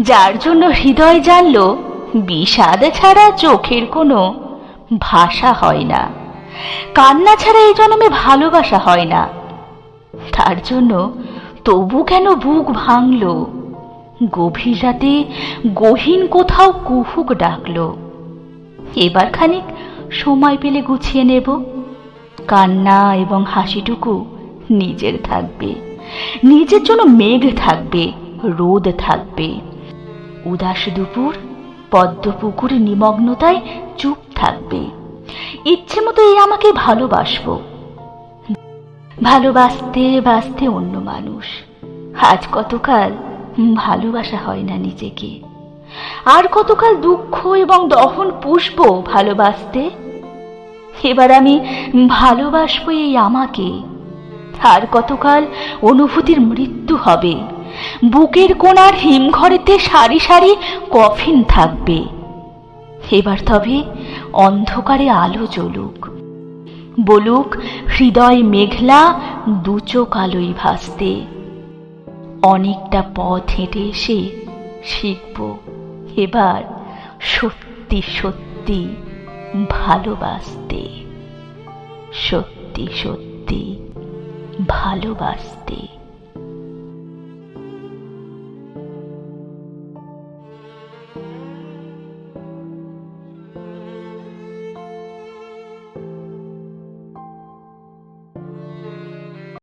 যার জন্য হৃদয় জানল, বিষাদ ছাড়া চোখের কোনো ভাষা হয় না। কান্না ছাড়া এই জন্মে ভালোবাসা হয় না। তার জন্য তবু কেন বুক ভাঙল? গভীর রাতে গহীন কোথাও কুহুক ডাকল। এবার খানিক সময় পেলে গুছিয়ে নেব। কান্না এবং হাসিটুকু নিজের থাকবে। নিজের জন্য মেঘ থাকবে, রোদ থাকবে। উদাস দুপুর, পদ্ম পুকুর নিমগ্নতায় চুপ থাকবে। ইচ্ছে মতো এই আমাকে ভালোবাসবো। ভালোবাসতে বাসতে অন্য মানুষ। আজ কতকাল ভালোবাসা হয় না নিজেকে। আর কতকাল দুঃখ এবং দহন পুষবো ভালোবাসতে? এবার আমি ভালোবাসবো এই আমাকে। আর কতকাল অনুভূতির মৃত্যু হবে? বুকের কোণার হিমঘরেতে সারি সারি কফিন থাকবে। এবার তবে অন্ধকারে আলো জ্বলুক। বলুক, হৃদয় মেঘলা দুচোখ আলোই ভাসতে। অনেকটা পথ হেঁটে এসে শিখব। এবার সত্যি সত্যি ভালোবাসতে। সত্যি সত্যি ভালোবাসতে।